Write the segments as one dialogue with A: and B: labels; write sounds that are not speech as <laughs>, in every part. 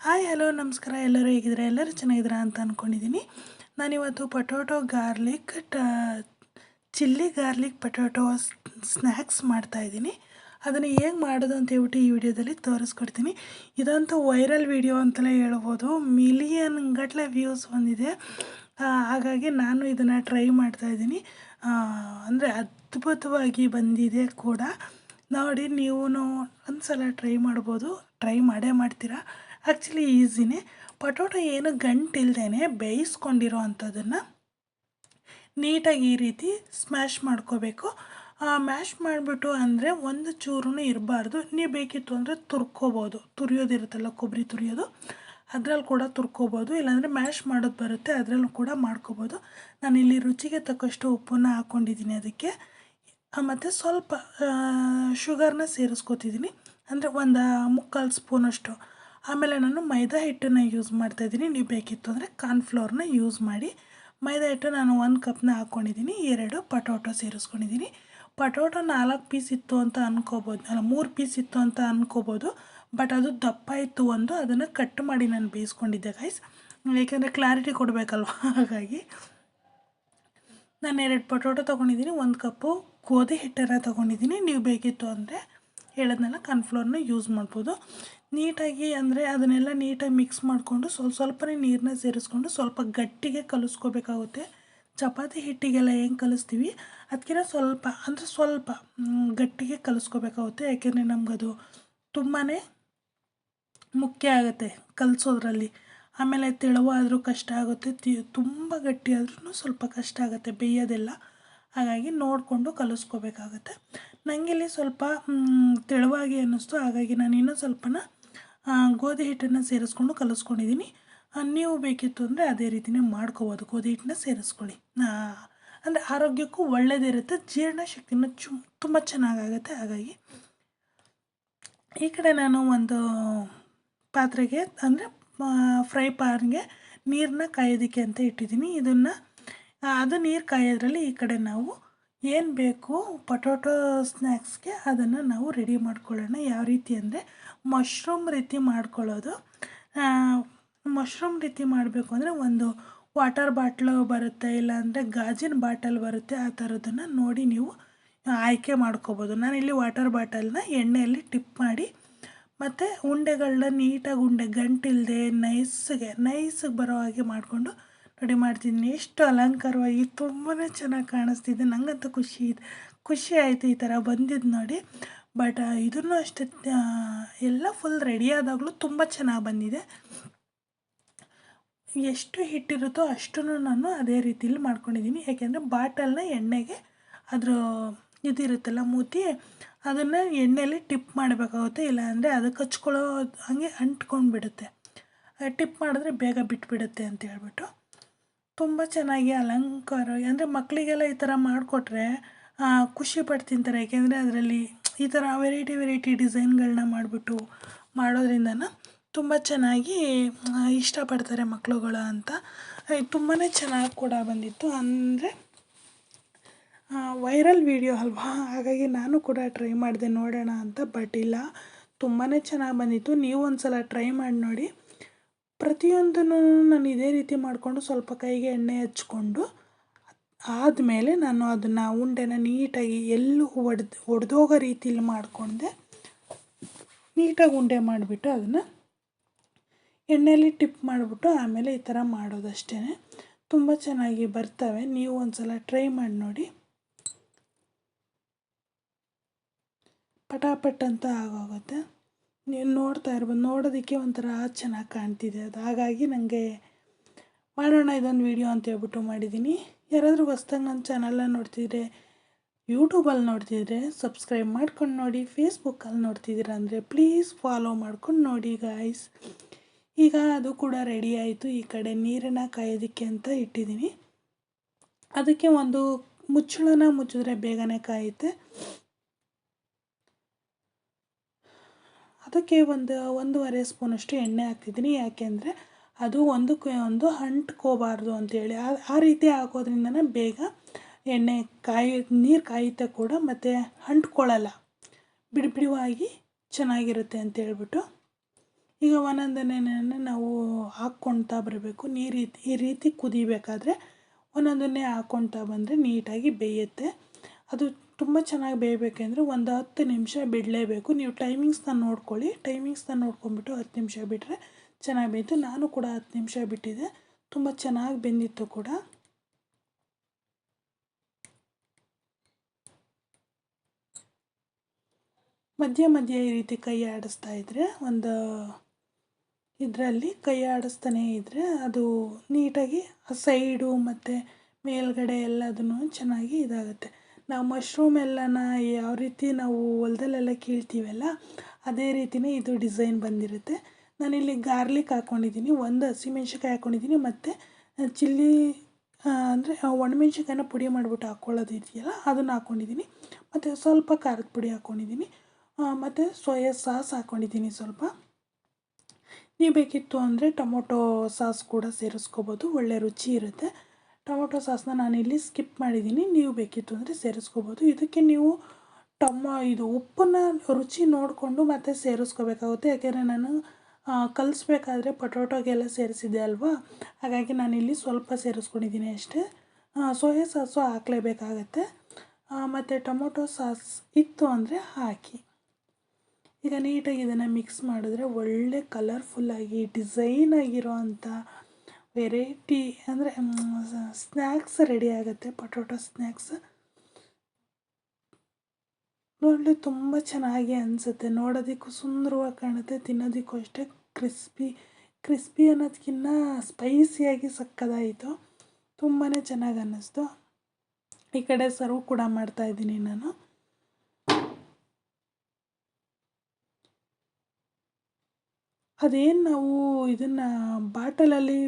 A: Hi, hello, ನಮಸ್ಕಾರ, ಎಲ್ಲರೂ ಹೇಗಿದ್ದೀರಾ? ಎಲ್ಲರೂ ಚೆನ್ನಾಗಿದ್ದೀರಾ ಅಂತ ಅಂದ್ಕೊಂಡಿದ್ದೀನಿ ನಾನಿವತ್ತು ಪೊಟೊಟೊ ಗಾರ್ಲಿಕ್ ಟ ಚಿಲ್ಲಿ ಗಾರ್ಲಿಕ್ ಪೊಟೊಟೊ ಸ್ನ್ಯಾಕ್ಸ್ ಮಾಡ್ತಾಯಿದ್ದೀನಿ ಅದನ್ನು ಹೇಗೆ ಮಾಡೋದು ಅಂತ ಹೇಳ್ಬಿಟ್ಟು ಈ ವಿಡಿಯೋದಲ್ಲಿ ತೋರಿಸ್ಕೊಡ್ತೀನಿ. ಇದಂತೂ ವೈರಲ್ ವಿಡಿಯೋ ಅಂತಲೇ ಹೇಳ್ಬೋದು. ಮಿಲಿಯನ್ ಗಟ್ಟಲೆ ವ್ಯೂಸ್ ಬಂದಿದೆ. ಹಾಗಾಗಿ ನಾನು ಇದನ್ನು ಟ್ರೈ ಮಾಡ್ತಾಯಿದ್ದೀನಿ ಅಂದರೆ ಅದ್ಭುತವಾಗಿ ಬಂದಿದೆ ಕೂಡ. ನೋಡಿ ನೀವು ಒಂದು ಸಲ ಟ್ರೈ ಮಾಡ್ಬೋದು. ಟ್ರೈ ಮಾಡೇ ಮಾಡ್ತೀರಾ? ಆ್ಯಕ್ಚುಲಿ ಈಸಿನೇ. ಪಟೋಟೊ ಏನು ಗಂಟಿಲ್ದೇ ಬೇಯಿಸ್ಕೊಂಡಿರೋ ಅಂಥದ್ದನ್ನು ನೀಟಾಗಿ ಈ ರೀತಿ ಸ್ಮ್ಯಾಶ್ ಮಾಡ್ಕೋಬೇಕು. ಮ್ಯಾಶ್ ಮಾಡಿಬಿಟ್ಟು ಅಂದರೆ ಒಂದು ಚೂರು ಇರಬಾರ್ದು. ನೀವು ಬೇಕಿತ್ತು ಅಂದರೆ ತುರ್ಕೋಬೋದು. ತುರಿಯೋದಿರುತ್ತಲ್ಲ ಕೊಬ್ಬರಿ ತುರಿಯೋದು. ಅದರಲ್ಲಿ ಕೂಡ ತುರ್ಕೋಬೋದು. ಇಲ್ಲಾಂದರೆ ಮ್ಯಾಶ್ ಮಾಡೋದು ಬರುತ್ತೆ. ಅದರಲ್ಲೂ ಕೂಡ ಮಾಡ್ಕೋಬೋದು. ನಾನಿಲ್ಲಿ ರುಚಿಗೆ ತಕ್ಕಷ್ಟು ಉಪ್ಪನ್ನು ಹಾಕ್ಕೊಂಡಿದ್ದೀನಿ ಅದಕ್ಕೆ. ಮತ್ತು ಸ್ವಲ್ಪ ಶುಗರ್ನ ಸೇರಿಸ್ಕೊತಿದ್ದೀನಿ ಅಂದರೆ ಒಂದು ಮುಕ್ಕಾಲು ಸ್ಪೂನಷ್ಟು ಆಮೇಲೆ ನಾನು ಮೈದಾ ಹಿಟ್ಟನ್ನು ಯೂಸ್ ಮಾಡ್ತಾಯಿದ್ದೀನಿ ನೀವು ಬೇಕಿತ್ತು ಅಂದರೆ ಕಾರ್ನ್ಫ್ಲೋರ್ನ ಯೂಸ್ ಮಾಡಿ. ಮೈದಾ ಹಿಟ್ಟು ನಾನು ಒಂದು ಕಪ್ನ ಹಾಕ್ಕೊಂಡಿದ್ದೀನಿ ಎರಡು ಪಟೋಟೊ ಸೇರಿಸ್ಕೊಂಡಿದ್ದೀನಿ ಪಟೋಟೊ ನಾಲ್ಕು ಪೀಸ್ ಇತ್ತು ಅಂತ ಅನ್ಕೋಬೋದು. ಅಲ್ಲ, ಮೂರು ಪೀಸ್ ಇತ್ತು ಅಂತ ಅನ್ಕೋಬೋದು. ಬಟ್ ಅದು ದಪ್ಪ ಇತ್ತು ಒಂದು. ಅದನ್ನು ಕಟ್ ಮಾಡಿ ನಾನು ಬೇಯಿಸ್ಕೊಂಡಿದ್ದೆ ಗೈಸ್ ಏಕೆಂದರೆ ಕ್ಲಾರಿಟಿ ಕೊಡಬೇಕಲ್ವ? <laughs> ಹಾಗಾಗಿ ನಾನು ಎರಡು ಪಟೋಟೊ ತೊಗೊಂಡಿದ್ದೀನಿ ಒಂದು ಕಪ್ಪು ಗೋಧಿ ಹಿಟ್ಟನ್ನು ತೊಗೊಂಡಿದ್ದೀನಿ. ನೀವು ಬೇಕಿತ್ತು ಅಂದರೆ ಹೇಳೋದನ್ನೆಲ್ಲ ಕಾರ್ನ್ಫ್ಲೋರ್ನ ಯೂಸ್ ಮಾಡ್ಬೋದು. ನೀಟಾಗಿ ಅಂದರೆ ಅದನ್ನೆಲ್ಲ ನೀಟಾಗಿ ಮಿಕ್ಸ್ ಮಾಡಿಕೊಂಡು ಸ್ವಲ್ಪ ಸ್ವಲ್ಪನೇ ನೀರನ್ನ ಸೇರಿಸ್ಕೊಂಡು ಸ್ವಲ್ಪ ಗಟ್ಟಿಗೆ ಕಲಿಸ್ಕೋಬೇಕಾಗುತ್ತೆ. ಚಪಾತಿ ಹಿಟ್ಟಿಗೆಲ್ಲ ಹೆಂಗೆ ಕಲಿಸ್ತೀವಿ? ಅದಕ್ಕಿಂತ ಸ್ವಲ್ಪ, ಅಂದರೆ ಸ್ವಲ್ಪ ಗಟ್ಟಿಗೆ ಕಲಿಸ್ಕೋಬೇಕಾಗುತ್ತೆ. ಯಾಕೆಂದರೆ ನಮಗದು ತುಂಬಾ ಮುಖ್ಯ ಆಗುತ್ತೆ ಕಲಿಸೋದ್ರಲ್ಲಿ. ಆಮೇಲೆ ತೆಳುವಾದರೂ ಕಷ್ಟ ಆಗುತ್ತೆ, ತಿ, ತುಂಬ ಗಟ್ಟಿ ಆದ್ರೂ ಸ್ವಲ್ಪ ಕಷ್ಟ ಆಗುತ್ತೆ ಬೇಯೋದೆಲ್ಲ. ಹಾಗಾಗಿ ನೋಡಿಕೊಂಡು ಕಲಿಸ್ಕೋಬೇಕಾಗತ್ತೆ. ಇಲ್ಲಿ ಸ್ವಲ್ಪ ತೆಳುವಾಗಿ ಅನ್ನಿಸ್ತು. ಹಾಗಾಗಿ ನಾನು ಇನ್ನೂ ಸ್ವಲ್ಪನ ಗೋಧಿ ಹಿಟ್ಟನ್ನು ಸೇರಿಸ್ಕೊಂಡು ಕಲಿಸ್ಕೊಂಡಿದ್ದೀನಿ ನೀವು ಬೇಕಿತ್ತು ಅಂದರೆ ಅದೇ ರೀತಿನೇ ಮಾಡ್ಕೋಬೋದು. ಗೋಧಿ ಹಿಟ್ಟನ್ನ ಸೇರಿಸ್ಕೊಳ್ಳಿ. ಅಂದರೆ ಆರೋಗ್ಯಕ್ಕೂ ಒಳ್ಳೆಯದಿರುತ್ತೆ ಜೀರ್ಣಶಕ್ತಿನೂ ಚು, ತುಂಬ ಚೆನ್ನಾಗಾಗುತ್ತೆ. ಹಾಗಾಗಿ ಈ ಕಡೆ ನಾನು ಒಂದು ಪಾತ್ರೆಗೆ, ಅಂದರೆ ಫ್ರೈ ಪಾನ್ಗೆ ನೀರನ್ನ ಕಾಯೋದಕ್ಕೆ ಅಂತ ಇಟ್ಟಿದ್ದೀನಿ. ಇದನ್ನು ಅದು ನೀರು ಕಾಯೋದ್ರಲ್ಲಿ ಈ ಕಡೆ ನಾವು ಏನು ಬೇಕು ಪೊಟೊಟೊ ಸ್ನ್ಯಾಕ್ಸ್ಗೆ ಅದನ್ನು ನಾವು ರೆಡಿ ಮಾಡ್ಕೊಳ್ಳೋಣ. ಯಾವ ರೀತಿ ಅಂದರೆ ಮಶ್ರೂಮ್ ರೀತಿ ಮಾಡ್ಕೊಳ್ಳೋದು. ಮಶ್ರೂಮ್ ರೀತಿ ಮಾಡಬೇಕು ಅಂದರೆ ಒಂದು ವಾಟರ್ ಬಾಟ್ಲು ಬರುತ್ತೆ, ಇಲ್ಲಾಂದರೆ ಗಾಜಿನ ಬಾಟಲ್ ಬರುತ್ತೆ, ಆ ಥರದನ್ನು ನೋಡಿ ನೀವು ಆಯ್ಕೆ ಮಾಡ್ಕೋಬೋದು. ನಾನಿಲ್ಲಿ ವಾಟರ್ ಬಾಟಲ್ನ ಎಣ್ಣೆಯಲ್ಲಿ ಟಿಪ್ ಮಾಡಿ, ಮತ್ತು ಉಂಡೆಗಳನ್ನ ನೀಟಾಗಿ ಉಂಡೆ ಗಂಟಿಲ್ಲದೆ ನೈಸ್ಗೆ ನೈಸ್ಗೆ ಬರೋ ಹಾಗೆ ಮಾಡಿಕೊಂಡು ರೆಡಿ ಮಾಡ್ತಿದ್ದೀನಿ. ಎಷ್ಟು ಅಲಂಕಾರವಾಗಿ ತುಂಬಾ ಚೆನ್ನಾಗಿ ಕಾಣಿಸ್ತಿದೆ. ನನಗಂತೂ ಖುಷಿ ಇದೆ. ಖುಷಿ ಆಯಿತು ಈ ಥರ ಬಂದಿದ್ದು ನೋಡಿ. ಬಟ್ ಇದನ್ನು ಅಷ್ಟೇ ಎಲ್ಲ ಫುಲ್ ರೆಡಿ ಆದಾಗಲೂ ತುಂಬ ಚೆನ್ನಾಗಿ ಬಂದಿದೆ. ಎಷ್ಟು ಹಿಟ್ಟಿರುತ್ತೋ ಅಷ್ಟು ನಾನು ಅದೇ ರೀತಿಲಿ ಮಾಡ್ಕೊಂಡಿದ್ದೀನಿ. ಯಾಕೆಂದರೆ ಬಾಟಲ್ನ ಎಣ್ಣೆಗೆ ಅದ್ರ ಇದಿರುತ್ತಲ್ಲ ಮೂತಿ, ಅದನ್ನು ಎಣ್ಣೆಯಲ್ಲಿ ಟಿಪ್ ಮಾಡಬೇಕಾಗುತ್ತೆ. ಇಲ್ಲಾಂದರೆ ಅದು ಕಚ್ಕೊಳ್ಳೋ ಹಾಗೆ ಅಂಟ್ಕೊಂಡು ಬಿಡುತ್ತೆ ಟಿಪ್ ಮಾಡಿದ್ರೆ ಬೇಗ ಬಿಟ್ಬಿಡುತ್ತೆ ಅಂತ ಹೇಳ್ಬಿಟ್ಟು. ತುಂಬ ಚೆನ್ನಾಗಿ ಅಲಂಕಾರ, ಅಂದರೆ ಮಕ್ಕಳಿಗೆಲ್ಲ ಈ ಥರ ಮಾಡಿಕೊಟ್ರೆ ಖುಷಿ ಪಟ್ಟು ತಿಂತಾರೆ ಯಾಕೆಂದರೆ ಅದರಲ್ಲಿ ಈ ಥರ ವೆರೈಟಿ ವೆರೈಟಿ ಡಿಸೈನ್ಗಳನ್ನ ಮಾಡಿಬಿಟ್ಟು ಮಾಡೋದ್ರಿಂದ ತುಂಬ ಚೆನ್ನಾಗಿ ಇಷ್ಟಪಡ್ತಾರೆ ಮಕ್ಕಳುಗಳು ಅಂತ. ತುಂಬಾ ಚೆನ್ನಾಗಿ ಕೂಡ ಬಂದಿತ್ತು. ಅಂದರೆ ವೈರಲ್ ವಿಡಿಯೋ ಅಲ್ವಾ? ಹಾಗಾಗಿ ನಾನು ಕೂಡ ಟ್ರೈ ಮಾಡಿದೆ ನೋಡೋಣ ಅಂತ ಬಟ್ ಇಲ್ಲ. ತುಂಬಾ ಚೆನ್ನಾಗಿ ಬಂದಿತ್ತು. ನೀವು ಒಂದು ಸಲ ಟ್ರೈ ಮಾಡಿ ನೋಡಿ. ಪ್ರತಿಯೊಂದನ್ನು ನಾನು ಇದೇ ರೀತಿ ಮಾಡಿಕೊಂಡು ಸ್ವಲ್ಪ ಕೈಗೆ ಎಣ್ಣೆ ಹಚ್ಕೊಂಡು ಆದಮೇಲೆ ನಾನು ಅದನ್ನು ಉಂಡೆನ ನೀಟಾಗಿ ಎಲ್ಲೂ ಒಡೆದು, ಒಡೆದೋಗೋ ರೀತಿಲಿ ಮಾಡಿಕೊಂಡೆ. ನೀಟಾಗಿ ಉಂಡೆ ಮಾಡಿಬಿಟ್ಟು ಅದನ್ನು ಎಣ್ಣೆಯಲ್ಲಿ ಟಿಪ್ ಮಾಡಿಬಿಟ್ಟು ಆಮೇಲೆ ಈ ಥರ ಮಾಡೋದಷ್ಟೇ ತುಂಬ ಚೆನ್ನಾಗಿ ಬರ್ತವೆ. ನೀವು ಒಂದು ಸಲ ಟ್ರೈ ಮಾಡಿ ನೋಡಿ. ಪಟಾಪಟ್ ಅಂತ ಆಗೋಗುತ್ತೆ. ನೀವು ನೋಡ್ತಾ ಇರ್ಬೋದು ನೋಡೋದಕ್ಕೆ ಒಂಥರ ಚೆನ್ನಾಗಿ ಕಾಣ್ತಿದೆ ಅದು. ಹಾಗಾಗಿ ನನಗೆ ಮಾಡೋಣ ಇದೊಂದು ವೀಡಿಯೋ ಅಂತ ಹೇಳ್ಬಿಟ್ಟು ಮಾಡಿದ್ದೀನಿ ಯಾರಾದರೂ ಹೊಸ್ದಾಗಿ ನನ್ನ ಚಾನಲ್ನ ನೋಡ್ತಿದ್ರೆ ಯೂಟ್ಯೂಬಲ್ಲಿ ನೋಡ್ತಿದ್ರೆ ಸಬ್ಸ್ಕ್ರೈಬ್ ಮಾಡ್ಕೊಂಡು ನೋಡಿ ಫೇಸ್ಬುಕ್ಕಲ್ಲಿ ನೋಡ್ತಿದ್ದೀರ ಅಂದರೆ ಪ್ಲೀಸ್ ಫಾಲೋ ಮಾಡ್ಕೊಂಡು ನೋಡಿ ಗಾಯ್ಸ್ ಈಗ ಅದು ಕೂಡ ರೆಡಿ ಆಯಿತು. ಈ ಕಡೆ ನೀರನ್ನು ಕಾಯೋದಕ್ಕೆ ಅಂತ ಇಟ್ಟಿದ್ದೀನಿ ಅದಕ್ಕೆ ಒಂದು ಮುಚ್ಚಳನ ಮುಚ್ಚಿದ್ರೆ ಬೇಗನೆ ಕಾಯುತ್ತೆ. ಅದಕ್ಕೆ ಒಂದು, ಒಂದೂವರೆ ಸ್ಪೂನಷ್ಟು ಎಣ್ಣೆ ಹಾಕ್ತಿದ್ದೀನಿ. ಯಾಕೆಂದರೆ ಅದು ಒಂದಕ್ಕೆ ಒಂದು ಅಂಟ್ಕೋಬಾರ್ದು ಅಂತೇಳಿ ಆ ಆ ರೀತಿ ಹಾಕೋದ್ರಿಂದನೇ ಬೇಗ ಎಣ್ಣೆ ಕಾಯಿ, ನೀರು ಕಾಯುತ್ತೆ ಕೂಡ, ಮತ್ತು ಅಂಟ್ಕೊಳ್ಳಲ್ಲ ಬಿಡಿ ಬಿಡಿವಾಗಿ ಚೆನ್ನಾಗಿರುತ್ತೆ ಅಂತ ಹೇಳ್ಬಿಟ್ಟು. ಈಗ ಒಂದೊಂದನ್ನೇ ನಾವು ಹಾಕ್ಕೊಳ್ತಾ ಬರಬೇಕು. ನೀರು ಈ ರೀತಿ ಕುದಿಬೇಕಾದ್ರೆ ಒಂದೊಂದನ್ನೇ ಹಾಕ್ಕೊಳ್ತಾ ಬಂದರೆ ನೀಟಾಗಿ ಬೇಯುತ್ತೆ. ಅದು ತುಂಬ ಚೆನ್ನಾಗಿ ಬೇಯಬೇಕೆಂದರೆ ಒಂದು ಹತ್ತು ನಿಮಿಷ ಬಿಡಲೇಬೇಕು. ನೀವು ಟೈಮಿಂಗ್ಸ್ನ ನೋಡ್ಕೊಳ್ಳಿ. ಟೈಮಿಂಗ್ಸ್ನ ನೋಡ್ಕೊಂಬಿಟ್ಟು ಹತ್ತು ನಿಮಿಷ ಬಿಟ್ಟರೆ ಚೆನ್ನಾಗಿ ಬೇಯಿತು. ನಾನು ಕೂಡ ಹತ್ತು ನಿಮಿಷ ಬಿಟ್ಟಿದ್ದೆ. ತುಂಬ ಚೆನ್ನಾಗಿ ಬೆಂದಿತ್ತು ಕೂಡ. ಮಧ್ಯ ಮಧ್ಯ ಈ ರೀತಿ ಕೈ ಆಡಿಸ್ತಾ ಇದ್ದರೆ ಒಂದು ಇದರಲ್ಲಿ ಕೈ ಆಡಿಸ್ತಾನೇ ಇದ್ದರೆ ಅದು ನೀಟಾಗಿ ಸೈಡು ಮತ್ತು ಮೇಲ್ಗಡೆ ಎಲ್ಲದನ್ನು ಚೆನ್ನಾಗಿ ಇದಾಗುತ್ತೆ. ನಾವು ಮಶ್ರೂಮ್ ಎಲ್ಲನ ಯಾವ ರೀತಿ ನಾವು ಹೊಲದಲ್ಲೆಲ್ಲ ಕೀಳ್ತೀವಲ್ಲ, ಅದೇ ರೀತಿಯೇ ಇದು ಡಿಸೈನ್ ಬಂದಿರುತ್ತೆ. ನಾನಿಲ್ಲಿ ಗಾರ್ಲಿಕ್ ಹಾಕ್ಕೊಂಡಿದ್ದೀನಿ ಒಂದು ಹಸಿಮೆಣ್ಸಿನ್ಕಾಯಿ ಹಾಕ್ಕೊಂಡಿದ್ದೀನಿ ಮತ್ತು ಚಿಲ್ಲಿ ಅಂದರೆ ಒಣಮೆಣ್ಸಿನ್ಕಾಯಿನ ಪುಡಿ ಮಾಡಿಬಿಟ್ಟು ಹಾಕ್ಕೊಳ್ಳೋದು ಇದೆಯಲ್ಲ, ಅದನ್ನು ಹಾಕ್ಕೊಂಡಿದ್ದೀನಿ ಮತ್ತು ಸ್ವಲ್ಪ ಖಾರದ ಪುಡಿ ಹಾಕ್ಕೊಂಡಿದ್ದೀನಿ ಮತ್ತು ಸೋಯಾ ಸಾಸ್ ಹಾಕ್ಕೊಂಡಿದ್ದೀನಿ ಸ್ವಲ್ಪ. ನೀವು ಬೇಕಿತ್ತು ಅಂದರೆ ಟೊಮೊಟೊ ಸಾಸ್ ಕೂಡ ಸೇರಿಸ್ಕೋಬೋದು, ಒಳ್ಳೆ ರುಚಿ ಇರುತ್ತೆ. ಟೊಮೊಟೊ ಸಾಸನ್ನ ನಾನಿಲ್ಲಿ ಸ್ಕಿಪ್ ಮಾಡಿದ್ದೀನಿ. ನೀವು ಬೇಕಿತ್ತು ಅಂದರೆ ಸೇರಿಸ್ಕೋಬೋದು. ಇದಕ್ಕೆ ನೀವು ಟೊಮೊ, ಇದು ಉಪ್ಪನ್ನು ರುಚಿ ನೋಡಿಕೊಂಡು ಮತ್ತೆ ಸೇರಿಸ್ಕೋಬೇಕಾಗುತ್ತೆ. ಯಾಕೆಂದರೆ ನಾನು ಕಲಿಸ್ಬೇಕಾದ್ರೆ ಪೊಟೊಟೊಗೆಲ್ಲ ಸೇರಿಸಿದ್ದೆ ಅಲ್ವಾ? ಹಾಗಾಗಿ ನಾನಿಲ್ಲಿ ಸ್ವಲ್ಪ ಸೇರಿಸ್ಕೊಂಡಿದ್ದೀನಿ ಅಷ್ಟೇ. ಸೋಯಾ ಸಾಸು ಹಾಕಲೇಬೇಕಾಗತ್ತೆ. ಮತ್ತು ಟೊಮೊಟೊ ಸಾಸ್ ಇತ್ತು ಅಂದರೆ ಹಾಕಿ. ಈಗ ನೀಟಾಗಿ ಇದನ್ನು ಮಿಕ್ಸ್ ಮಾಡಿದ್ರೆ ಒಳ್ಳೆ ಕಲರ್ಫುಲ್ಲಾಗಿ, ಡಿಸೈನ್ ಆಗಿರೋ ಅಂಥ ವೆರೈಟಿ ಅಂದರೆ ಸ್ನ್ಯಾಕ್ಸ್ ರೆಡಿ ಆಗುತ್ತೆ, ಪೊಟೊಟೊ ಸ್ನ್ಯಾಕ್ಸ್. ನೋಡಲಿ ತುಂಬ ಚೆನ್ನಾಗಿ ಅನಿಸುತ್ತೆ. ನೋಡೋದಕ್ಕೂ ಸುಂದರವಾಗಿ ಕಾಣುತ್ತೆ, ತಿನ್ನೋದಕ್ಕೂ ಅಷ್ಟೇ ಕ್ರಿಸ್ಪಿ ಕ್ರಿಸ್ಪಿ ಅನ್ನೋದಕ್ಕಿಂತ ಸ್ಪೈಸಿಯಾಗಿ ಸಕ್ಕದಾಯಿತು. ತುಂಬಾ ಚೆನ್ನಾಗಿ ಅನ್ನಿಸ್ತು. ಈ ಕಡೆ ಸರ್ವ್ ಕೂಡ ಮಾಡ್ತಾಯಿದ್ದೀನಿ ನಾನು. ಅದೇನು ನಾವು ಇದನ್ನು ಬಾಟಲಲ್ಲಿ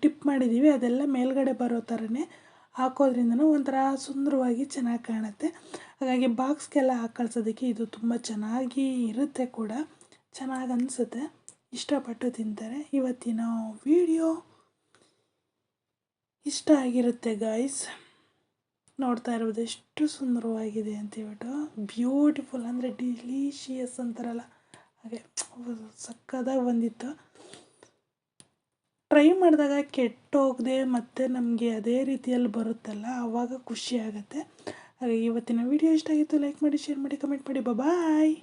A: ಟಿಪ್ ಮಾಡಿದ್ದೀವಿ ಅದೆಲ್ಲ ಮೇಲ್ಗಡೆ ಬರೋ ಥರನೇ ಹಾಕೋದ್ರಿಂದನೂ ಒಂಥರ ಸುಂದರವಾಗಿ ಚೆನ್ನಾಗಿ ಕಾಣುತ್ತೆ. ಹಾಗಾಗಿ ಬಾಕ್ಸ್ಗೆಲ್ಲ ಹಾಕಿ ಕಳ್ಸೋದಕ್ಕೆ ಇದು ತುಂಬ ಚೆನ್ನಾಗಿ ಇರುತ್ತೆ ಕೂಡ. ಚೆನ್ನಾಗಿ ಅನಿಸುತ್ತೆ. ಇಷ್ಟಪಟ್ಟು ತಿಂತಾರೆ. ಇವತ್ತಿನ ವಿಡಿಯೋ ಇಷ್ಟ ಆಗಿರುತ್ತೆ ಗಾಯ್ಸ್ ನೋಡ್ತಾ ಇರ್ಬೋದು ಎಷ್ಟು ಸುಂದರವಾಗಿದೆ ಅಂತೇಳ್ಬಿಟ್ಟು ಬ್ಯೂಟಿಫುಲ್ ಅಂದರೆ ಡಿಲೀಶಿಯಸ್ ಅಂತಾರಲ್ಲ. ಹಾಗೆ ಸಕ್ಕತ್ತಾಗಿ ಬಂದಿತ್ತು. ಟ್ರೈ ಮಾಡಿದಾಗ ಕೆಟ್ಟೋಗದೆ ಮತ್ತು ನಮಗೆ ಅದೇ ರೀತಿಯಲ್ಲಿ ಬರುತ್ತಲ್ಲ ಆವಾಗ ಖುಷಿ ಆಗುತ್ತೆ. ಹಾಗೆ ಇವತ್ತಿನ ವಿಡಿಯೋ ಇಷ್ಟ ಆಗಿತ್ತು ಲೈಕ್ ಮಾಡಿ ಶೇರ್ ಮಾಡಿ ಕಮೆಂಟ್ ಮಾಡಿ ಬಾಯ್